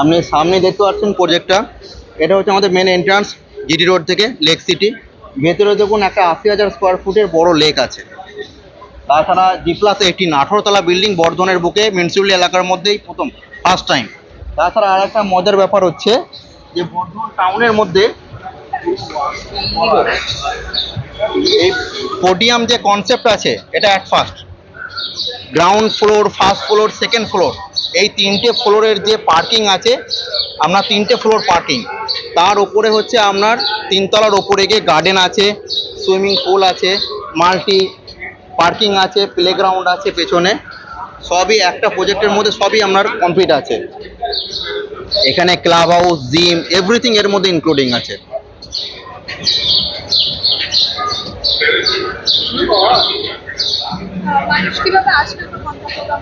আপনি সামনে দেখতে পাচ্ছেন প্রজেক্টটা এটা হচ্ছে আমাদের মেন এন্ট্রান্স জিটি রোড থেকে লেক সিটি ভেতরে দেখুন একটা আশি হাজার স্কোয়ার ফুটের বড় লেক আছে। তাছাড়া জি প্লাস এইটিন আঠারোতলা বিল্ডিং বর্ধনের বুকে মিউনিসিপ্যালিটি এলাকার মধ্যেই প্রথম ফার্স্ট টাইম তাছাড়া আর একটা মজার ব্যাপার হচ্ছে যে বর্ধমান টাউনের মধ্যে এই পোডিয়াম যে কনসেপ্ট আছে, এটা at first ground floor first floor second floor এই তিনটে ফ্লোরের যে পার্কিং আছে আপনার তিনটে ফ্লোর পার্কিং তার উপরে হচ্ছে আপনার তিনতলার ওপরে গিয়ে গার্ডেন আছে সুইমিং পুল আছে মাল্টি পার্কিং আছে প্লেগ্রাউন্ড আছে পেছনে। সবই একটা প্রজেক্টের মধ্যে সবই আপনার কমপ্লিট আছে। এখানে ক্লাব হাউস জিম এভরিথিং এর মধ্যে ইনক্লুডিং আছে।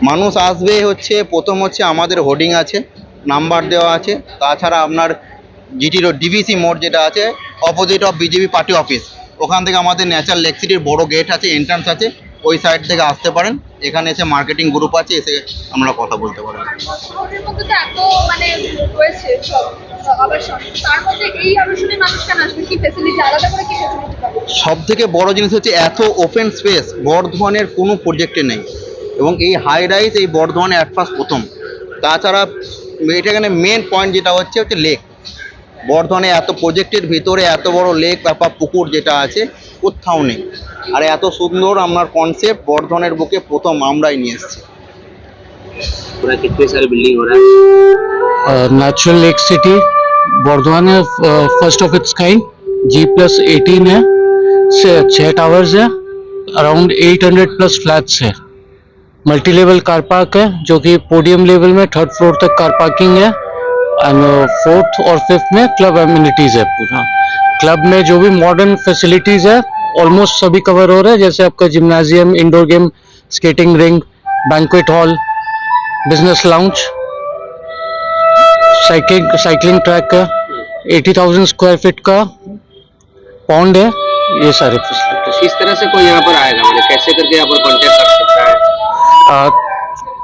মানুষ আসবে হচ্ছে, প্রথম হচ্ছে আমাদের হোর্ডিং আছে, নাম্বার দেওয়া আছে, তাছাড়া আপনার জিটি রোড ডিভিসি মোড় যেটা আছে opposite of BJP party office ওখান থেকে আমাদের ন্যাচারাল লেক সিটির বড় গেট আছে এন্ট্রান্স আছে, ওই সাইড থেকে আসতে পারেন। এখানে এসে মার্কেটিং গ্রুপ আছে এসে আমরা কথা বলতে তো এত মানে সব থেকে বড় জিনিস হচ্ছে এত ওপেন স্পেস বর্ধমানের কোনো প্রজেক্টে নেই। এবং এই হাই রাইজ এই বর্ধমানে অ্যাট ফার্স্ট প্রথম। তাছাড়া এটা এখানে মেন পয়েন্ট যেটা হচ্ছে হচ্ছে লেক বর্ধমানে এত প্রজেক্টের ভিতরে এত বড় লেক বা পুকুর যেটা আছে কোথাও নেই আর এত সুন্দর আপনার কনসেপ্ট বর্ধমানের বুকে প্রথম আমরাই নিয়ে এসেছি पूरा कितने साल बिल्डिंग हो रहा है नेचुरल लेक सिटी बर्धमान है first of its kind G plus eighteen है से छः टावर्स है अराउंड 800 प्लस फ्लैट्स है मल्टी लेवल कार पार्क है जो कि पोडियम लेवल में थर्ड फ्लोर तक कार पार्किंग है एंड फोर्थ और फिफ्थ में क्लब एम्यूनिटीज है पूरा क्लब में जो भी मॉडर्न फैसिलिटीज़ है ऑलमोस्ट सभी कवर हो रहे हैं जैसे आपका gymnasium indoor game skating ring banquet hall business lounge cycling cycling track का एटी थाउज़ेंड स्क्वायर फीट का पॉन्ड है ये सारे फैसिलिटीज़ किस तरह से कोई यहाँ पर आएगा? मतलब कैसे करके यहाँ पर कांटेक्ट कर सकता है?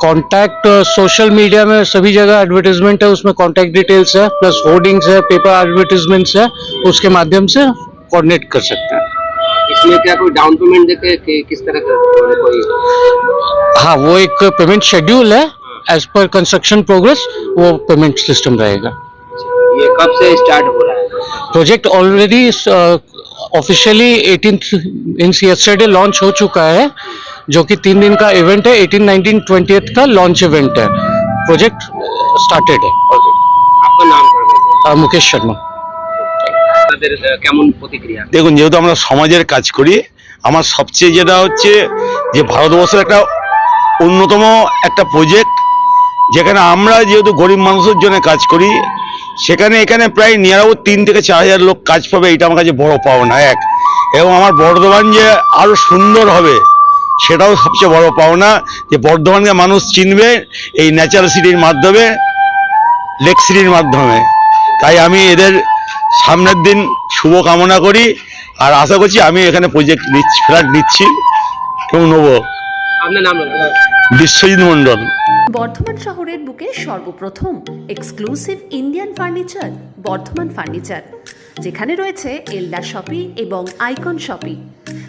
कांटेक्ट सोशल मीडिया में सभी जगह एडवर्टीजमेंट है उसमें कांटेक्ट डिटेल्स है प्लस होर्डिंग्स है पेपर एडवर्टीजमेंट्स है उसके माध्यम से कोऑर्डिनेट कर सकते हैं। इसमें क्या कोई डाउन पेमेंट देके कि किस तरह का कोई हाँ वो एक पेमेंट शेड्यूल है एज पर कंस्ट्रक्शन प्रोग्रेस वो पेमेंट सिस्टम रहेगा। ये कब से स्टार्ट हो रहा है? Project already officially 18 in yesterday launch हो चुका है। जो कि तीन दिन का इवेंट है 18 19 20 का लॉन्च इवेंट है प्रोजेक्ट स्टार्टेड है ऑलरेडी आपका नाम कर देते मुकेश शर्मा আপনাদের আহ, কেমন প্রতিক্রিয়া দেখুন যেহেতু আমরা সমাজের কাজ করি আমার সবচেয়ে যেটা হচ্ছে যে ভারতবর্ষের একটা অন্যতম একটা প্রজেক্ট যেখানে আমরা যেহেতু গরিব মানুষের জন্য কাজ করি সেখানে এখানে প্রায় নিয়ার অ্যাবাউট তিন থেকে চার হাজার লোক কাজ পাবে এটা আমার কাছে বড় পাওনা এক এবং আমার বর্ধমান যে আরও সুন্দর হবে সেটাও সবচেয়ে বড় পাওনা যে বর্ধমানকে মানুষ চিনবে এই ন্যাচারাল সিটির মাধ্যমে লেক সিটির মাধ্যমে। তাই আমি এদের সামনের দিন শুভ কামনা করি আর আশা করছি আমি এখানে প্রজেক্ট নিচ্ছি ফ্ল্যাট নিচ্ছি। এবং নেব আপনার নাম বলুন। বিশ্বজিৎ মণ্ডল। বর্ধমান শহরের বুকে সর্বপ্রথম exclusive Indian furniture Bardhaman furniture যেখানে রয়েছে এলডা শপি এবং icon শপি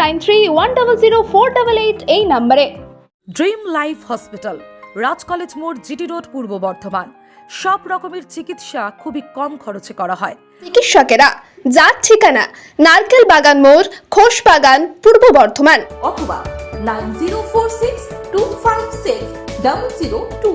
nine three one double zero four double eight এই নম্বরে। Dream life hospital Raj college মোড় জিটি রোড পূর্ব বর্ধমান। সব রকমের চিকিৎসা খুবই কম খরচে করা হয়। চিকিৎসকেরা যার ঠিকানা নারকেল বাগান মোড় খোস বাগান পূর্ব বর্ধমান। অথবা nine zero four six two five six double zero two